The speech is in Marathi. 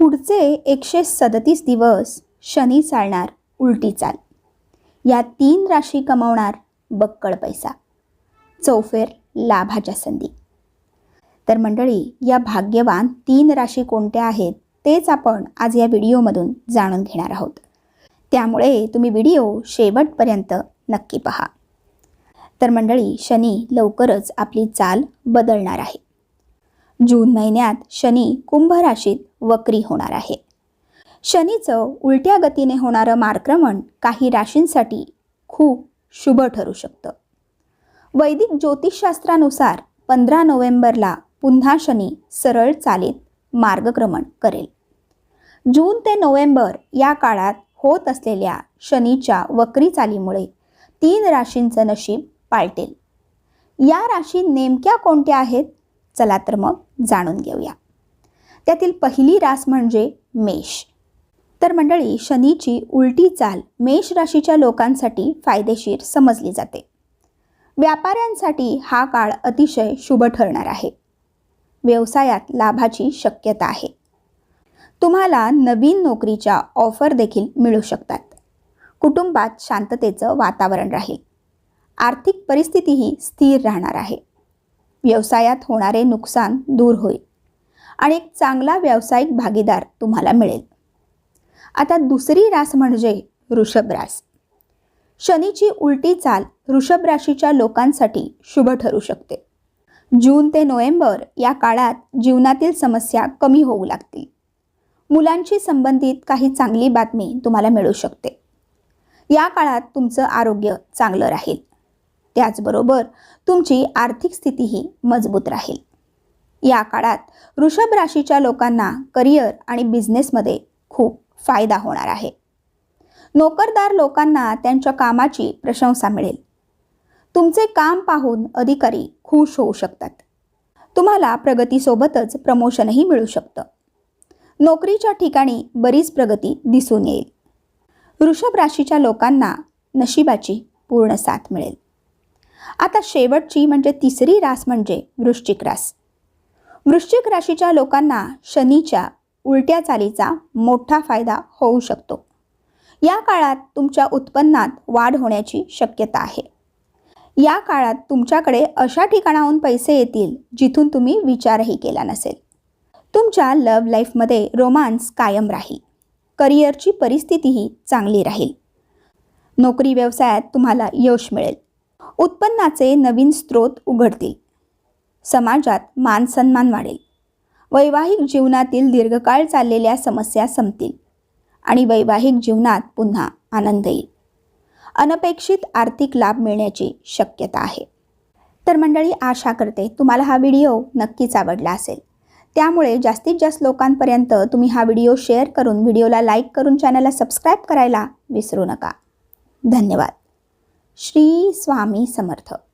पुढचे एकशे सदतीस दिवस शनी चालणार उलटी चाल. या तीन राशी कमावणार बक्कळ पैसा. चौफेर लाभाच्या संधी. तर मंडळी या भाग्यवान तीन राशी कोणत्या आहेत तेच आपण आज या व्हिडिओमधून जाणून घेणार आहोत. त्यामुळे तुम्ही व्हिडिओ शेवटपर्यंत नक्की पहा. तर मंडळी शनी लवकरच आपली चाल बदलणार आहे. जून महिन्यात शनी कुंभ राशीत वक्री होणार आहे. शनीचं उलट्या गतीने होणारं मार्क्रमण काही राशींसाठी खूप शुभ ठरू शकतं. वैदिक ज्योतिषशास्त्रानुसार पंधरा नोव्हेंबरला पुन्हा शनी सरळ चालीत मार्गक्रमण करेल. जून ते नोव्हेंबर या काळात होत असलेल्या शनीच्या वक्री चालीमुळे तीन राशींचं नशीब पालटेल. या राशी नेमक्या कोणत्या आहेत? चला तर मग जाणून घेऊया. त्यातील पहिली रास म्हणजे मेष. तर मंडळी शनीची उलटी चाल मेष राशीच्या लोकांसाठी फायदेशीर समजली जाते. व्यापाऱ्यांसाठी हा काळ अतिशय शुभ ठरणार आहे. व्यवसायात लाभाची शक्यता आहे. तुम्हाला नवीन नोकरीच्या ऑफर देखील मिळू शकतात. कुटुंबात शांततेचं वातावरण राहील. आर्थिक परिस्थितीही स्थिर राहणार आहे. व्यवसायात होणारे नुकसान दूर होईल आणि एक चांगला व्यावसायिक भागीदार तुम्हाला मिळेल. आता दुसरी रास म्हणजे वृषभ रास. शनीची उलटी चाल वृषभ राशीच्या लोकांसाठी शुभ ठरू शकते. जून ते नोव्हेंबर या काळात जीवनातील समस्या कमी होऊ लागतील. मुलांशी संबंधित काही चांगली बातमी तुम्हाला मिळू शकते. या काळात तुमचं आरोग्य चांगलं राहील. त्याचबरोबर तुमची आर्थिक स्थितीही मजबूत राहील. या काळात वृषभ राशीच्या लोकांना करिअर आणि बिझनेसमध्ये खूप फायदा होणार आहे. नोकरदार लोकांना त्यांच्या कामाची प्रशंसा मिळेल. तुमचे काम पाहून अधिकारी खुश होऊ शकतात. तुम्हाला प्रगतीसोबतच प्रमोशनही मिळू शकतं. नोकरीच्या ठिकाणी बरीच प्रगती दिसून येईल. वृषभ राशीच्या लोकांना नशिबाची पूर्ण साथ मिळेल. आता शेवटची म्हणजे तिसरी रास म्हणजे वृश्चिक रास. वृश्चिक राशीच्या लोकांना शनीच्या उलट्या चालीचा मोठा फायदा होऊ शकतो. या काळात तुमच्या उत्पन्नात वाढ होण्याची शक्यता आहे. या काळात तुमच्याकडे अशा ठिकाणाहून पैसे येतील जिथून तुम्ही विचारही केला नसेल. तुमच्या लव लाईफमध्ये रोमांस कायम राहील. करिअरची परिस्थितीही चांगली राहील. नोकरी व्यवसायात तुम्हाला यश मिळेल. उत्पन्नाचे नवीन स्रोत उघडतील समाजात मान सन्मान वाढेल. वैवाहिक जीवनातील दीर्घकाळ चाललेल्या समस्या संपतील आणि वैवाहिक जीवनात पुन्हा आनंद येईल. अनपेक्षित आर्थिक लाभ मिळण्याची शक्यता आहे. तर मंडळी आशा करते तुम्हाला हा व्हिडिओ नक्कीच आवडला असेल. त्यामुळे जास्तीत जास्त लोकांपर्यंत तुम्ही हा व्हिडिओ शेअर करून व्हिडिओला लाईक करून चॅनलला सबस्क्राईब करायला विसरू नका. धन्यवाद. श्री स्वामी समर्थ.